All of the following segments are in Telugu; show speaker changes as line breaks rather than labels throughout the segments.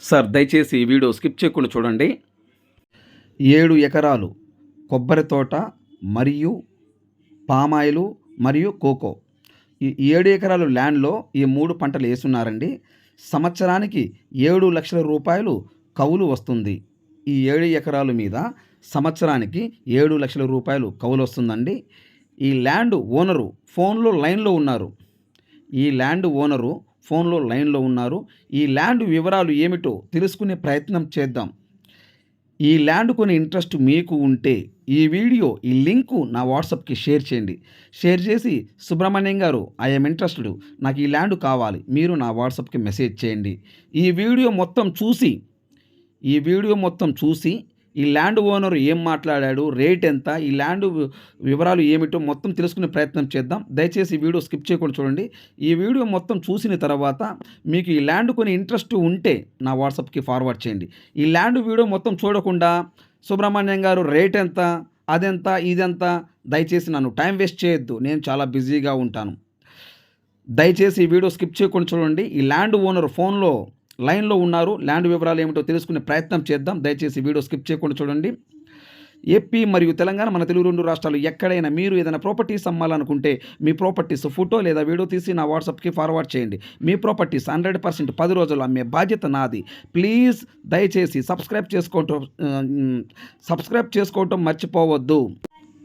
సార్ దయచేసి ఈ వీడియో స్కిప్ చేయకుండా చూడండి. ఏడు ఎకరాలు కొబ్బరి తోట మరియు పామాయిలు మరియు కోకో. ఈ ఏడు ఎకరాలు ల్యాండ్లో ఈ మూడు పంటలు వేస్తున్నారండి. సంవత్సరానికి ఏడు లక్షల రూపాయలు కవులు వస్తుంది. ఈ ఏడు ఎకరాల మీద సంవత్సరానికి ఏడు లక్షల రూపాయలు కవులు వస్తుందండి. ఈ ల్యాండ్ ఓనరు ఫోన్లో లైన్లో ఉన్నారు. ఈ ల్యాండ్ ఓనరు ఫోన్లో లైన్లో ఉన్నారు. ఈ ల్యాండ్ వివరాలు ఏమిటో తెలుసుకునే ప్రయత్నం చేద్దాం. ఈ ల్యాండ్ కొని ఇంట్రెస్ట్ మీకు ఉంటే ఈ వీడియో ఈ లింకు నా వాట్సాప్కి షేర్ చేయండి. షేర్ చేసి సుబ్రహ్మణ్యం గారు ఐఎమ్ ఇంట్రెస్టెడ్. నాకు ఈ ల్యాండ్ కావాలి. మీరు నా వాట్సాప్కి మెసేజ్ చేయండి. ఈ వీడియో మొత్తం చూసి ఈ వీడియో మొత్తం చూసి ఈ ల్యాండ్ ఓనర్ ఏం మాట్లాడాడు? రేట్ ఎంత? ఈ ల్యాండ్ వివరాలు ఏమిటో మొత్తం తెలుసుకునే ప్రయత్నం చేద్దాం. దయచేసి ఈ వీడియో స్కిప్ చేయకుండా చూడండి. ఈ వీడియో మొత్తం చూసిన తర్వాత మీకు ఈ ల్యాండ్ కొన్ని ఇంట్రెస్ట్ ఉంటే నా వాట్సాప్కి ఫార్వర్డ్ చేయండి. ఈ ల్యాండ్ వీడియో మొత్తం చూడకుండా సుబ్రహ్మణ్యం గారు రేట్ ఎంత? అదెంత? ఇదెంత? దయచేసి నన్ను టైం వేస్ట్ చేయొద్దు. నేను చాలా బిజీగా ఉంటాను. దయచేసి ఈ వీడియో స్కిప్ చేయకుండా చూడండి. ఈ ల్యాండ్ ఓనర్ ఫోన్లో లైన్లో ఉన్నారు. ల్యాండ్ వివరాలు ఏమిటో తెలుసుకునే ప్రయత్నం చేద్దాం. దయచేసి వీడియో స్కిప్ చేయకుండా చూడండి. ఏపీ మరియు తెలంగాణ మన తెలుగు రెండు రాష్ట్రాలు ఎక్కడైనా మీరు ఏదైనా ప్రాపర్టీస్ అమ్మాలనుకుంటే మీ ప్రాపర్టీస్ ఫోటో లేదా వీడియో తీసి నా వాట్సాప్కి ఫార్వర్డ్ చేయండి. మీ ప్రాపర్టీస్ హండ్రెడ్ పర్సెంట్ పది రోజులు అమ్మే బాధ్యత నాది. ప్లీజ్ దయచేసి సబ్స్క్రైబ్ చేసుకోవటం సబ్స్క్రైబ్ చేసుకోవటం మర్చిపోవద్దు.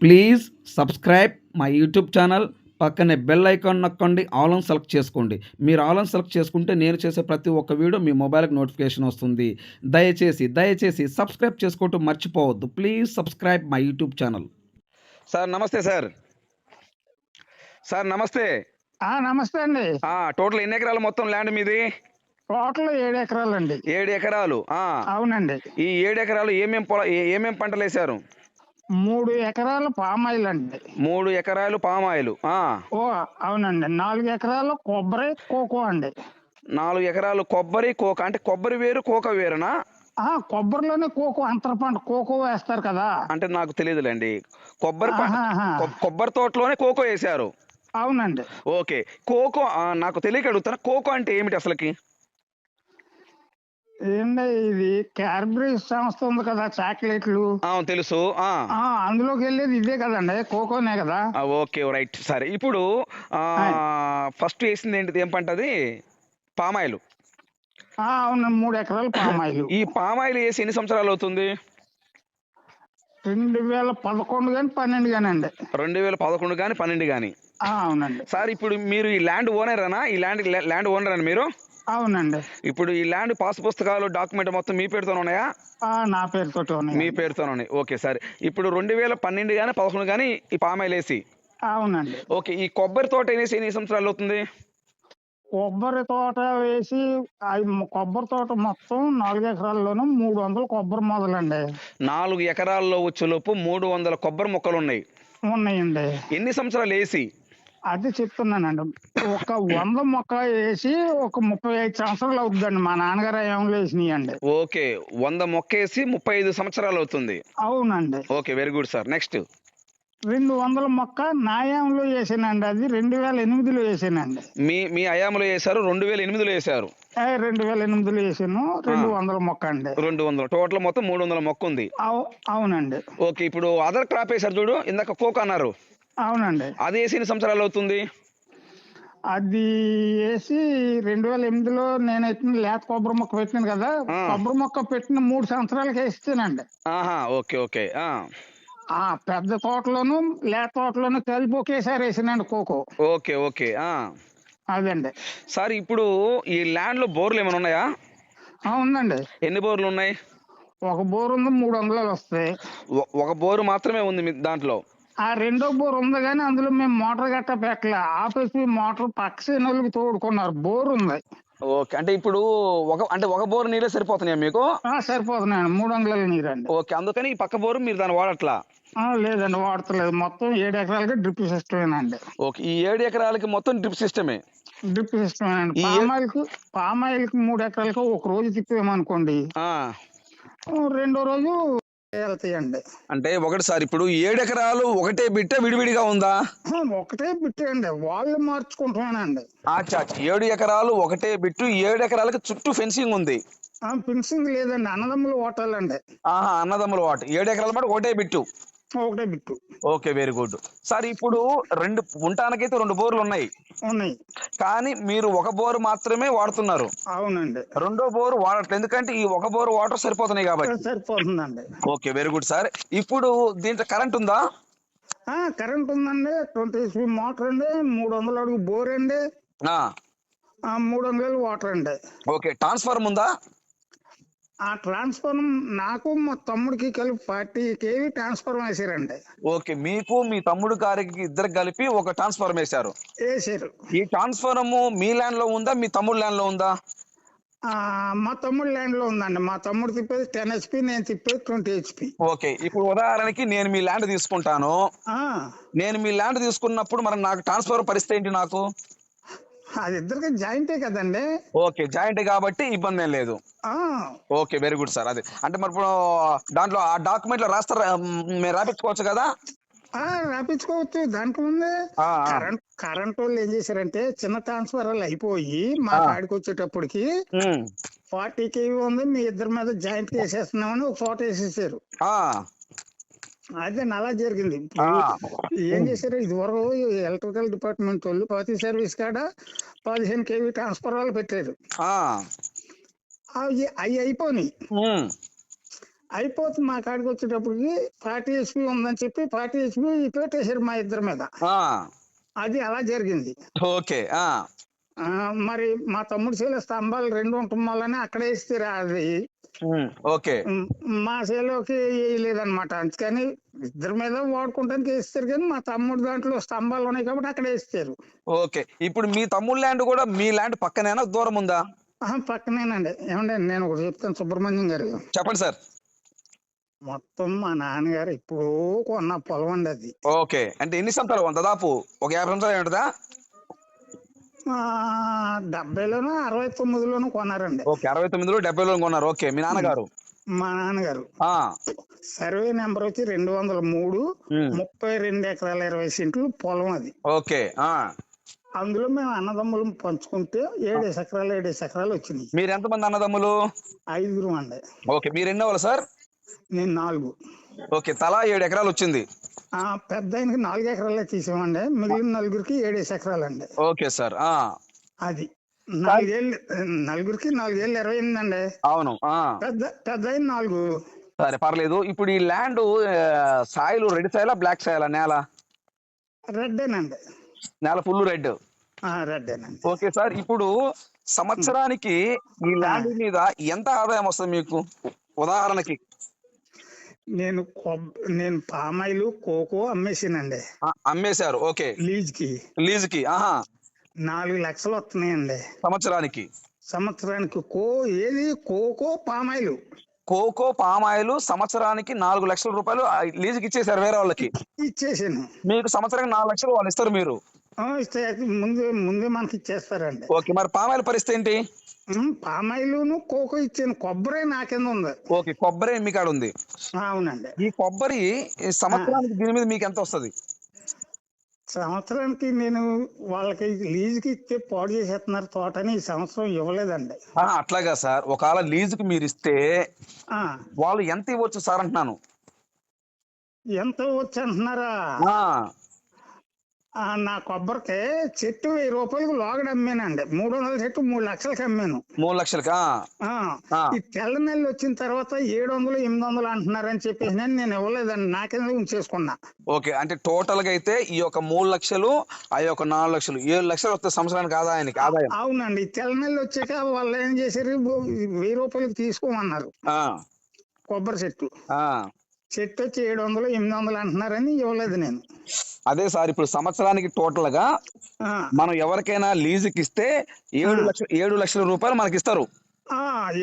ప్లీజ్ సబ్స్క్రైబ్ మా యూట్యూబ్ ఛానల్. పక్కనే బెల్ ఐకాన్ నొక్కండి ఆల్ ఆన్ సెలెక్ట్ చేసుకోండి. మీరు ఆల్ ఆన్ సెలెక్ట్ చేసుకుంటే నేను చేసే ప్రతి ఒక్క వీడియో మీ మొబైల్కి నోటిఫికేషన్ వస్తుంది. దయచేసి దయచేసి సబ్స్క్రైబ్ చేసుకోవటం మర్చిపోవద్దు. Please subscribe my YouTube channel. Sir నమస్తే సార్. సార్ నమస్తే.
ఆ నమస్తే అండి.
టోటల్ ఎన్ని ఎకరాలు మొత్తం ల్యాండ్ మీది?
టోటల్ ఏడు ఎకరాలండి.
ఏడు ఎకరాలు ఆ,
అవునండి.
ఈ ఏడు ఎకరాలు ఏమేం పొల ఏమేం పంటలు వేశారు?
మూడు ఎకరాలు పామాయిల్ అండి.
మూడు ఎకరాలు పామాయిలు ఆ,
ఓ అవునండి. నాలుగు ఎకరాలు కొబ్బరి కోకో అండి.
నాలుగు ఎకరాలు కొబ్బరి కోక అంటే కొబ్బరి వేరు కోక వేరునా?
ఆ కొబ్బరిలోనే కోకో అంతర పంట కోకో వేస్తారు కదా.
అంటే నాకు తెలియదులేండి కొబ్బరి ప-
ఆహాహా.
కొ- కొబ్బరి తోటలోనే కోకో వేశారు.
అవునండి.
ఓకే. కోకో ఆ, నాకు తెలియక అడుగుతాను కోకో అంటే ఏమిటి అసలుకి?
ఏంటి ఇది? క్యాడ్బరీ సంస్థ ఉంది కదా చాక్లెట్లు.
ఆ, తెలుసు. ఆ.
ఆ అందులోకి వెళ్ళేది ఇదే కదండి కోకోనే కదా.
ఆ, ఓకే రైట్. సరే ఇప్పుడు ఆ, ఫస్ట్ వేసింది ఏంటిది ఏం పంట అది? పామాయిల్.
ఆ అవును మూడు ఎకరాలు పామాయిల్.
ఈ పామాయిల్ వేసి ఎన్ని సంవత్సరాలు అవుతుంది?
రెండు వేల పదకొండు కానీ పన్నెండు కానీ అండి.
రెండు వేల పదకొండు కానీ పన్నెండు కానీ
ఆ, అవునండి.
సార్ ఇప్పుడు మీరు ఈ ల్యాండ్ ఓనరేనా? ఈ ల్యాండ్ ల్యాండ్ ఓనరేనా మీరు?
అవునండి.
ఇప్పుడు ఈ ల్యాండ్ పాస్ పుస్తకాలు డాక్యుమెంట్ మొత్తం మీ పేరుతో ఉన్నాయా?
నా పేరుతోటి ఉన్నాయి.
మీ పేరుతో ఉన్నాయి. ఓకే సరే. ఇప్పుడు రెండు వేల పన్నెండు కానీ పదకొండు కానీ ఈ పామాయిల్ వేసి.
అవునండి.
ఓకే ఈ కొబ్బరి తోట వేసి ఎన్ని సంవత్సరాలు అవుతుంది?
కొబ్బరి తోట వేసి కొబ్బరి తోట మొత్తం నాలుగు ఎకరాల్లోనూ మూడు వందల కొబ్బరి మొదలండి.
నాలుగు ఎకరాల్లో వచ్చేలోపు మూడు వందల కొబ్బరి మొక్కలు ఉన్నాయి.
ఉన్నాయండి.
ఎన్ని సంవత్సరాలు వేసి?
అది చెప్తున్నానండి. ఒక వంద మొక్క వేసి ఒక ముప్పై ఐదు సంవత్సరాలు అవుతుందండి. మా నాన్నగారు ఏమైనా వేసినాయండి
ఓకే. వంద మొక్క వేసి ముప్పై ఐదు సంవత్సరాలు అవుతుంది.
అవునండి.
Okay. Very good sir. Next.
రెండు వందల మొక్క నాయాంలో వేసానండి. అది రెండు వేల ఎనిమిదిలో వేసానండి.
మీ మీ అయాములో వేశారు రెండు వేల ఎనిమిదిలో వేశారు.
రెండు వేల ఎనిమిదిలో వేసాను. రెండు వందల మొక్క అండి.
రెండు వందలు. టోటల్ మొత్తం మూడు వందల మొక్క ఉంది.
అవు- అవునండి.
ఓకే. ఇప్పుడు అదర్ క్రాప్ వేశారు చూడు. ఇందాక కోక్ అన్నారు.
అవునండి.
అది వేసి ఎన్ని సంవత్సరాలు అవుతుంది?
అది వేసి రెండు వేల ఎనిమిదిలో నేను ఎత్తిన లేత కొబ్బరి మొక్క పెట్టినాను కదా. కొబ్బరి మొక్క పెట్టిన మూడు సంవత్సరాలకి వేస్తేనండి
ఓకే ఓకే ఆ.
ఆ పెద్ద తోటలోను లేత తోటలోను కలిపి ఒకేసారి వేసానండి కోకో.
ఓకే ఓకే ఆ.
అదండి.
సార్ ఇప్పుడు ఈ ల్యాండ్లో బోర్లు ఏమైనా ఉన్నాయా?
ఉందండి.
ఎన్ని బోర్లు ఉన్నాయి?
ఒక బోర్ ఉంది మూడు వందలు వస్తాయి.
ఒక బోరు మాత్రమే ఉంది మీ దాంట్లో?
ఆ రెండో బోర్ ఉంది కానీ అందులో మేము మోటార్ గట్ట పెట్టలే. ఆపేసి మోటార్ పక్క సీనులకు తోడుకున్నారు. బోర్ ఉంది.
ఓకే. అంటే ఇప్పుడు ఒక అంటే ఒక బోరు నీళ్ళే సరిపోతున్నాయా మీకు?
ఆ, సరిపోతున్నాయండి. మూడు వందల నీరండి.
ఓకే. అందుకని ఈ పక్క బోరు మీరు దాన్ని వాడట్లా?
లేదండి. వాడతలేదు. మొత్తం ఏడు ఎకరాలకి డ్రిప్ సిస్టమేనండి.
ఓకే. ఈ ఏడు ఎకరాలకి మొత్తం డ్రిప్ సిస్టమే?
డ్రిప్ సిస్టమేనండి.
ఈ-
పామాయిల్కి పామాయిల్కి మూడు ఎకరాలకి ఒక రోజు తిప్పామనుకోండి. రెండో రోజు వెళ్తాయండి.
అంటే ఒకటి సార్ ఇప్పుడు ఏడు ఎకరాలు ఒకటే బిట్ట విడివిడిగా ఉందా?
ఒకటే బిట్టండి వాళ్ళు మార్చుకుంటున్నానండి
అచ్చా అచ్చా. ఏడు ఎకరాలు ఒకటే బిట్టు ఏడు ఎకరాలకి చుట్టూ ఫెన్సింగ్ ఉంది.
ఆ, ఫినిషింగ్ లేదండి. అన్నదమ్ములు ఓటాలండి
ఆహా అన్నదమ్ముల వాట ఏడు ఎకరాల మాట ఒకటే బిట్టు.
ఒకటే bit
okay very good. Sir ఇప్పుడు రెండు ఉండటానికైతే రెండు బోర్లు ఉన్నాయి.
ఉన్నాయి.
కానీ మీరు ఒక బోరు మాత్రమే వాడుతున్నారు.
అవునండి.
రెండో బోరు వాడట్లేదు. ఎందుకంటే ఈ ఒక బోరు వాటర్ సరిపోతున్నాయి కాబట్టి.
సరిపోతుందండి.
Okay very good sir. ఇప్పుడు దీంట్లో కరెంట్ ఉందా?
కరెంట్ ఉందండి. ట్వంటీ హెచ్పి మోటార్ అండి. మూడు వందల అడుగు బోర్ అండి. మూడు వందలు వాటర్ అండి.
ఓకే ట్రాన్స్ఫార్మ్ ఉందా?
ఆ ట్రాన్స్ఫర్ నాకు మా తమ్ముడికి కలిపి ఫార్టీ కేవీ ట్రాన్స్ఫర్ వేసారండి.
ఓకే మీకు మీ తమ్ముడు గారికి ఇద్దరు కలిపి ఒక ట్రాన్స్ఫార్మ్ వేశారు.
వేసారు.
ఈ ట్రాన్స్ఫార్మ్ మీ ల్యాండ్లో ఉందా మీ తమ్ముడు ల్యాండ్లో ఉందా
మా తమ్ముడు ల్యాండ్లో ఉందండి. మా తమ్ముడు తిప్పేది టెన్ హెచ్పి నేను తిప్పేది ట్వంటీ హెచ్పి.
ఓకే ఇప్పుడు ఉదాహరణకి నేను మీ ల్యాండ్ తీసుకుంటాను. నేను మీ ల్యాండ్ తీసుకున్నప్పుడు మరి నాకు ట్రాన్స్ఫర్ పరిస్థితి ఏంటి నాకు?
అది ఇద్దరికి జాయింటే కదండి.
ఓకే జాయింట్ కాబట్టి ఇబ్బంది ఏం లేదు.
ఆ,
ఓకే వెరీ గుడ్ సార్ అదే. అంటే మరి ఇప్పుడు దాంట్లో ఆ డాక్యుమెంట్లో రాస్తారా మేము రాపించుకోవచ్చు కదా?
ఆ, రాపించుకోవచ్చు దానికి ముందే. కరెంట్ కరెంట్ వాళ్ళు ఏం చేశారంటే చిన్న ట్రాన్స్ఫర్లు అయిపోయి మా
ఆ.
కాడికి వచ్చేటప్పటికి ఫార్టీ కేవీ ఉంది మీ ఇద్దరి మీద జాయింట్ వేసేస్తున్నామని ఒక ఫోటో వేసేసారు.
ఆ,
అదే అలా జరిగింది. ఏం చేశారు? ఇది వరకు ఎలక్ట్రికల్ డిపార్ట్మెంట్ వాళ్ళు ప్రతి సర్వీస్ కాడ పదిహేను కేవీ ట్రాన్స్ఫర్ వాళ్ళు పెట్టారు. అవి అవి అయిపోయినాయి.
మ్,
అయిపోతే మా కాడికి వచ్చేటప్పటికి ఫార్టీ హెచ్పి ఉందని చెప్పి ఫార్టీ హెచ్పి పెట్టేశారు మా ఇద్దరి మీద. అది అలా జరిగింది.
ఓకే.
మరి మా తమ్ముడు చేలో స్తంభాలు రెండు ఉండటం వల్లనే అక్కడ వేస్తారు అది.
మ్, ఓకే.
మా చేలోకి వేయలేదన్నమాట. అందుకని ఇద్దరి మీద వాడుకోవడానికి వేస్తారు కానీ మా తమ్ముడు దాంట్లో స్తంభాలు ఉన్నాయి కాబట్టి అక్కడ వేస్తారు.
ఓకే. ఇప్పుడు మీ తమ్ముడు ల్యాండ్ కూడా మీ ల్యాండ్ పక్కనేనా దూరం ఉందా?
పక్కనేనండి. ఏమండి నేను ఒకటి చెప్తాను సుబ్రహ్మణ్యం గారు.
చెప్పండి సార్.
మొత్తం మా నాన్నగారు ఇప్పుడు కొన్న పొలం అండి అది.
ఓకే. అంటే ఎన్ని సంవత్సరాలు దాదాపు? ఒక యాభై సంవత్సరాలు ఉంటుందా
డెబ్బైలోనూ అరవై తొమ్మిదిలోనూ కొన్నారండి.
ఓకే అరవై తొమ్మిదిలో డెబ్బైలో కొన్నారు. ఓకే మీ నాన్నగారు?
మా నాన్నగారు.
ఆ,
సర్వే నెంబర్ వచ్చి రెండు వందల మూడు ముప్పై రెండు ఎకరాల ఇరవై సెంట్లు పొలం అది.
ఓకే ఆ.
అందులో మేము అన్నదమ్ములు పంచుకుంటే ఏడేసి ఎకరాలు ఏడేసి ఎకరాలు వచ్చినాయి.
మీరు ఎంతమంది అన్నదమ్ములు?
ఐదుగురు అండి.
ఓకే మీరు ఎన్ని సార్?
నేను నాలుగు.
ఓకే తలా ఏడు ఎకరాలు వచ్చింది.
పెద్ద ఆయనకి నాలుగు ఎకరాలే తీసామండి మిగిలిన నలుగురికి ఏడేసి ఎకరాలు అండి
ఓకే సార్. ఆ.
అది. నాలుగేళ్ళు నలుగురికి నాలుగేళ్ళు ఇరవై ఎనిమిది అండి
అవును
పెద్ద పెద్ద నాలుగు.
సరే పర్లేదు. ఇప్పుడు ఈ ల్యాండ్ సాయిల్ రెడ్ సాయిలా బ్లాక్ సాయిలా నేల?
రెడ్డేనండి.
నేల ఫుల్ రెడ్.
రెడ్డేనండి.
Okay sir. ఇప్పుడు సంవత్సరానికి ఈ ల్యాండ్ మీద ఎంత ఆదాయం వస్తుంది మీకు? ఉదాహరణకి.
నేను నేను పామాయిలు కోకో అమ్మేసానండి.
అమ్మేశారు. ఓకే. లీజ్కి లీజ్కి ఆహా.
నాలుగు లక్షలు వస్తున్నాయండి.
సంవత్సరానికి.
సంవత్సరానికి కో ఏది? Cocoa palm oil.
కోకో పామాయిల్ సంవత్సరానికి నాలుగు లక్షల రూపాయలు లీజుకి ఇచ్చేసారు వేరే వాళ్ళకి.
ఇచ్చేసాను.
మీకు సంవత్సరానికి నాలుగు లక్షలు వాళ్ళు ఇస్తారు మీరు.
ఇస్తే ముందే ముందే మనకి ఇచ్చేస్తారండి.
ఓకే. మరి పామాయిల్ పరిస్థితి ఏంటి?
పామాయిలును కోకో ఇచ్చాను. కొబ్బరి నా కింద ఉంది?
ఓకే కొబ్బరి మీ కాడ ఉంది
అవునండి.
ఈ కొబ్బరి సంవత్సరానికి దీని మీద మీకు ఎంత వస్తుంది?
సంవత్సరానికి నేను వాళ్ళకి లీజుకి ఇస్తే పాడు చేసేస్తున్నారు తోటని ఈ సంవత్సరం ఇవ్వలేదండి.
అట్లాగా సార్. ఒకవేళ లీజుకి మీరు ఇస్తే
ఆ.
వాళ్ళు ఎంత ఇవ్వచ్చు సార్ అంటున్నాను?
ఎంత వచ్చి అంటున్నారా? నా కొబ్బరికి చెట్టు వెయ్యి రూపాయలకు లోగడ అమ్మానండి. మూడు వందల చెట్టు మూడు లక్షలకి అమ్మాను.
మూడు లక్షలకి.
ఈ తెల్ల నెలలు వచ్చిన తర్వాత ఏడు వందలు ఎనిమిది వందలు అంటున్నారని చెప్పేసి నేను నేను ఇవ్వలేదండి. నాకేదో ఉంచేసుకున్నా?
ఓకే అంటే టోటల్గా అయితే ఈ యొక్క మూడు లక్షలు ఆ యొక్క నాలుగు లక్షలు ఏడు లక్షలు వస్తే సంవత్సరానికి ఆదాయానికి ఆదాయం.
అవునండి. ఈ తెల్ల నెలలు వచ్చాక వాళ్ళు ఏం చేశారు? వెయ్యి రూపాయలకి తీసుకోమన్నారు. కొబ్బరి చెట్టు
ఆ.
చెట్టు వచ్చి ఏడు వందలు ఎనిమిది వందలు అంటున్నారని ఇవ్వలేదు నేను.
అదే సార్ ఇప్పుడు సంవత్సరానికి
టోటల్గా
మనం ఎవరికైనా లీజుకి ఇస్తే ఏడు లక్షలు ఏడు లక్షల రూపాయలు మనకి ఇస్తారు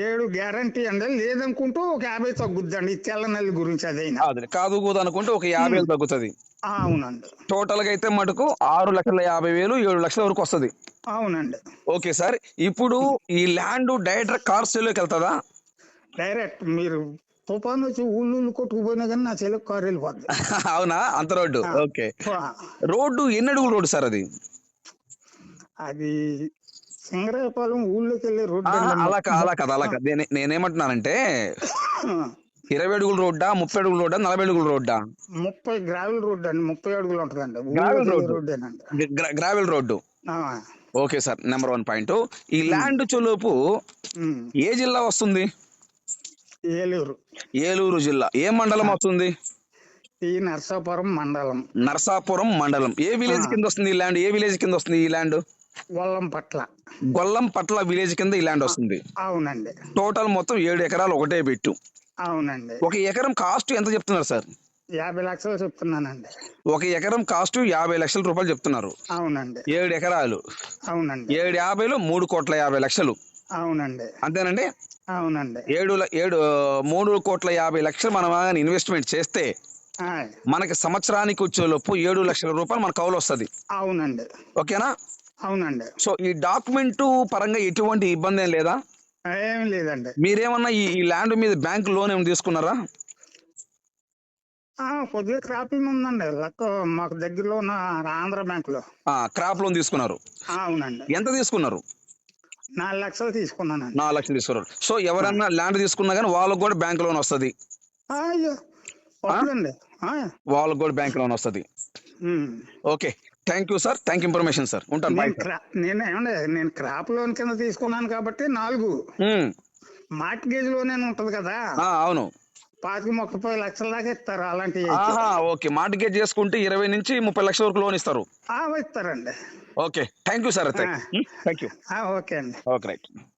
ఏడు గ్యారంటీ అండి లేదనుకుంటూ ఒక యాభై తగ్గుద్దండి తెల్ల నెల గురించి అదైనా.
అది కాదు కూదు అనుకుంటే ఒక యాభై వేలు తగ్గుతుంది.
అవునండి.
టోటల్గా అయితే మటుకు ఆరు లక్షల యాభై వేలు ఏడు లక్షల వరకు వస్తుంది.
అవునండి.
ఓకే సార్ ఇప్పుడు ఈ ల్యాండ్ డైరెక్టర్ కార్ సేల్లోకి వెళ్తుందా
డైరెక్ట్ మీరు తుఫాన్ వచ్చి ఊళ్ళు కొట్టుకుపోయినా కానీ నా చెల్లి కారు వెళ్ళిపోద్ది.
అవునా? అంత రోడ్డు. ఓకే. రోడ్డు ఎన్ని అడుగుల రోడ్డు సార్ అది?
అది సింగరాయపాలెం ఊళ్ళోకి వెళ్ళే రోడ్డు.
అలా అలా కదా అలా కదా. నేనే- నేనేమంటున్నానంటే ఇరవై అడుగుల రోడ్డా ముప్పై అడుగుల రోడ్డా నలభై అడుగుల రోడ్డా?
ముప్పై గ్రావెల్ రోడ్డు అండి. ముప్పై అడుగులు ఉంటుందండి.
Gravel
ఊళ్ళోకి వెళ్ళే
road.
రోడ్డేనండి.
గ్ర- గ్ర- gravel road? Okay sir number one point. ఈ ల్యాండ్ చొలుపు. ఏ జిల్లా వస్తుంది?
ఏలూరు.
ఏలూరు జిల్లా. ఏ మండలం వస్తుంది?
ఈ నర్సాపురం మండలం.
నరసాపురం మండలం. ఏ విలేజ్. కింద వస్తుంది ఈ ల్యాండ్ ఏ విలేజ్ కింద వస్తుంది ఈ ల్యాండ్
వల్లం పట్ల.
గొల్లం పట్ల విలేజ్ కింద ఈ ల్యాండ్ వస్తుంది.
అవునండి.
టోటల్ మొత్తం ఏడు ఎకరాలు ఒకటే పెట్టు.
అవునండి.
ఒక ఎకరం కాస్ట్ ఎంత చెప్తున్నారు సార్?
యాభై లక్షలు చెప్తున్నానండి.
ఒక ఎకరం కాస్ట్ యాభై లక్షల రూపాయలు చెప్తున్నారు.
అవునండి.
ఏడు ఎకరాలు.
అవునండి.
ఏడు యాభైలో మూడు కోట్ల యాభై లక్షలు.
అవునండి.
అంతేనండి?
అవునండి.
ఏడు ల- ఏడు మూడు కోట్ల యాభై లక్షలు మనం ఇన్వెస్ట్మెంట్ చేస్తే. మనకి సంవత్సరానికి వచ్చేలోపు ఏడు లక్షల రూపాయలు మన కౌలు వస్తుంది.
అవునండి.
ఓకేనా?
అవునండి.
సో ఈ డాక్యుమెంట్ పరంగా ఎటువంటి ఇబ్బంది ఏం లేదా?
ఏం లేదండి.
మీరేమన్నా ఈ ల్యాండ్ మీద బ్యాంక్ లోన్ ఏమైనా తీసుకున్నారా?
కొద్దిగా క్రాపింగ్ ఉందండి. మాకు దగ్గరలో ఉన్న ఆంధ్ర బ్యాంకులో.
ఆ, క్రాప్ లోన్ తీసుకున్నారు.
అవునండి.
ఎంత తీసుకున్నారు?
నాలుగు లక్షలు తీసుకున్నానండి
నాలుగు లక్షలు తీసుకున్నారు. సో ఎవరన్నా ల్యాండ్ తీసుకున్నా కానీ వాళ్ళకు కూడా బ్యాంక్ లోన్ వస్తుంది. వాళ్ళకు కూడా బ్యాంక్ లోన్ వస్తుంది. Okay. Thank you sir thank information sir ఉంటాను.
నేను ఏమండి నేను క్రాప్ లోన్ కింద తీసుకున్నాను కాబట్టి నాలుగు. మార్ట్గేజ్లోనే ఉంటది కదా?
అవును.
పాతిక ముప్పై లక్షల దాకా ఇస్తారు అలాంటి
ఆహా ఓకే. మార్టిగేజ్ చేసుకుంటే ఇరవై నుంచి ముప్పై లక్షల వరకు లోన్ ఇస్తారు.
ఇస్తారండి.
Okay. Thank you sir thank you
okay అండి.
Okay right.